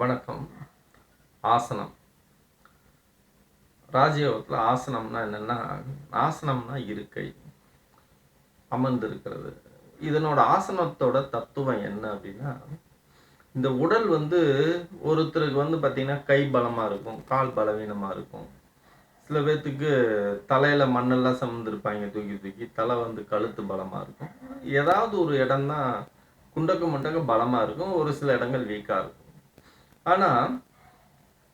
வணக்கம். ஆசனம். ராஜயோகத்தில் ஆசனம்னா என்னென்னா ஆசனம்னா இருக்கை அமர்ந்திருக்கிறது. இதனோட ஆசனத்தோட தத்துவம் என்ன அப்படின்னா இந்த உடல் வந்து ஒருத்தருக்கு வந்து பார்த்திங்கன்னா கை பலமாக இருக்கும் கால் பலவீனமாக இருக்கும். சில பேர்த்துக்கு தலையில் மண்ணெல்லாம் சமந்திருப்பாங்க தூக்கி தூக்கி தலை வந்து கழுத்து பலமாக இருக்கும். ஏதாவது ஒரு இடம்தான் குண்டக்க முண்டக்க பலமாக இருக்கும் ஒரு சில இடங்கள் வீக்காக இருக்கும். ஆனால்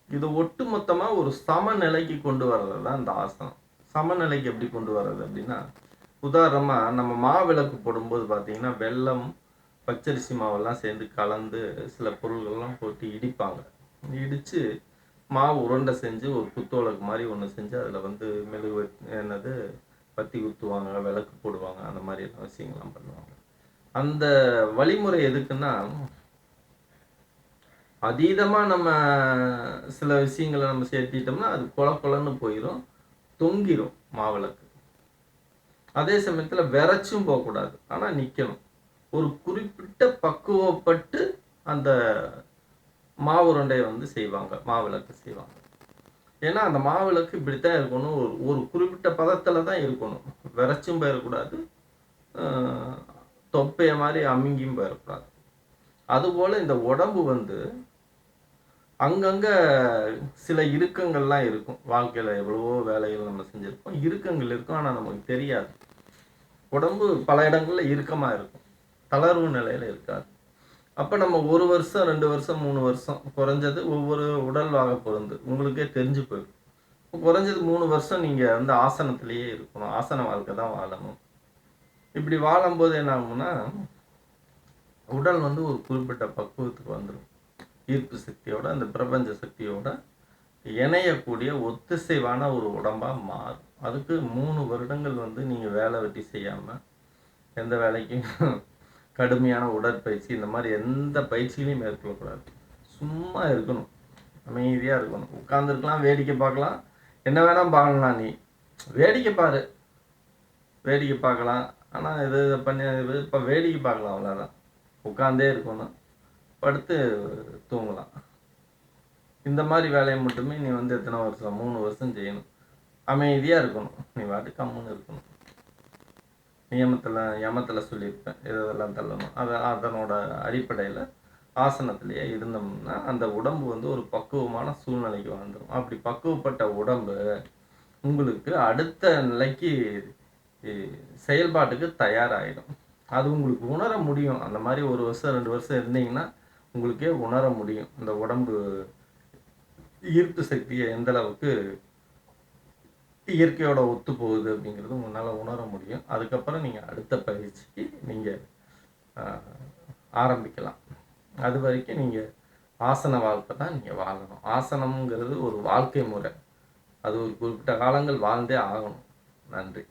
இது ஒட்டு மொத்தமாக ஒரு சமநிலைக்கு கொண்டு வர்றது தான் இந்த ஆசனம். சமநிலைக்கு எப்படி கொண்டு வர்றது அப்படின்னா உதாரணமாக நம்ம மாவிளக்கு போடும்போது பார்த்தீங்கன்னா வெல்லம் பச்சரிசி மாவெல்லாம் சேர்ந்து கலந்து சில பொருள்கள்லாம் போட்டு இடிப்பாங்க. இடித்து மாவு உருண்டை செஞ்சு ஒரு குத்தோலக்கு மாதிரி ஒன்று செஞ்சு அதில் வந்து மெழுகு என்னது பத்தி குத்துவாங்க விளக்கு போடுவாங்க அந்த மாதிரி எல்லாம் விஷயங்கள்லாம் பண்ணுவாங்க. அந்த வழிமுறை எதுக்குன்னா அதீதமாக நம்ம சில விஷயங்களை நம்ம சேர்த்திட்டோம்னா அது கொல கொலன்னு போயிடும் தொங்கிரும் மாவிளக்கு. அதே சமயத்தில் விரைச்சும் போகக்கூடாது. ஆனால் நிற்கணும் ஒரு குறிப்பிட்ட பக்குவப்பட்டு அந்த மாவுருண்டையை வந்து செய்வாங்க மாவிளக்கு செய்வாங்க. ஏன்னா அந்த மாவிளக்கு இப்படித்தான் இருக்கணும். ஒரு ஒரு குறிப்பிட்ட பதத்தில் தான் இருக்கணும். விரைச்சும் போயிடக்கூடாது தொப்பையை தொப்பைய மாதிரி அமுங்கியும் போயிடக்கூடாது அதுபோல் இந்த உடம்பு வந்து அங்கங்கே சில இறுக்கங்கள்லாம் இருக்கும். வாழ்க்கையில் எவ்வளவோ வேலைகள் நம்ம செஞ்சுருப்போம் இறுக்கங்கள் இருக்கும். ஆனால் நமக்கு தெரியாது. உடம்பு பல இடங்களில் இறுக்கமாக இருக்கும். தளர்வு நிலையில் இருக்காது. அப்போ நம்ம ஒரு வருஷம் ரெண்டு வருஷம் மூணு வருஷம் குறைஞ்சது ஒவ்வொரு உடல் வாக பொருந்து உங்களுக்கே தெரிஞ்சு போயிடும். குறைஞ்சது மூணு வருஷம் நீங்கள் வந்து ஆசனத்திலேயே இருக்கணும். ஆசன வாழ்க்கை தான் வாழணும். இப்படி வாழும்போது என்ன ஆகும்னா உடல் வந்து ஒரு குறிப்பிட்ட பக்குவத்துக்கு வந்துடும் ஈர்ப்பு சக்தியோட அந்த பிரபஞ்ச சக்தியோட இணையக்கூடிய ஒத்திசைவான ஒரு உடம்பாக மாறும். அதுக்கு மூணு வருடங்கள் வந்து நீங்கள் வேலை வெட்டி செய்யாமல் எந்த வேலைக்கும் கடுமையான உடற்பயிற்சி இந்த மாதிரி எந்த பயிற்சியிலையும் மேற்கொள்ளக்கூடாது சும்மா இருக்கணும். அமைதியாக இருக்கணும். உட்காந்துருக்கலாம் வேடிக்கை பார்க்கலாம். என்ன வேணால் பார்க்கலாம் நீ. வேடிக்கை பாரு. வேடிக்கை பார்க்கலாம். ஆனால் இது இதை பண்ணி இப்போ வேடிக்கை பார்க்கலாம் அவ்வளோதான் உட்காந்தே இருக்கணும். படுத்து தூங்கலாம். இந்த மாதிரி வேலையை மட்டுமே நீ வந்து எத்தனை வருஷம் மூணு வருஷம் செய்யணும். அமைதியாக இருக்கணும். நீ வாட்டு கம்முன்னு இருக்கணும். நியமத்தில் யமத்தில் சொல்லியிருப்பேன். இதெல்லாம் தள்ளணும். அதை அதனோட அடிப்படையில் ஆசனத்திலேயே இருந்தோம்னா அந்த உடம்பு வந்து ஒரு பக்குவமான சூழ்நிலைக்கு வந்துடும் அப்படி பக்குவப்பட்ட உடம்பு உங்களுக்கு அடுத்த நிலைக்கு செயல்பாட்டுக்கு தயாராகிடும் அது உங்களுக்கு உணர முடியும். அந்த மாதிரி ஒரு வருஷம் ரெண்டு வருஷம் இருந்தீங்கன்னா உங்களுக்கே உணர முடியும். இந்த உடம்பு ஈர்ப்பு சக்தியை எந்த அளவுக்கு இயற்கையோட ஒத்து போகுது அப்படிங்கிறது உங்களால் உணர முடியும். அதுக்கப்புறம் நீங்கள் அடுத்த பயிற்சிக்கு நீங்கள் ஆரம்பிக்கலாம். அது வரைக்கும் நீங்கள் ஆசன வாழ்க்கை தான் நீங்கள் வாழணும். ஆசனம்ங்கிறது ஒரு வாழ்க்கை முறை. அது ஒரு குறிப்பிட்ட காலங்கள் வாழ்ந்தே ஆகணும். நன்றி.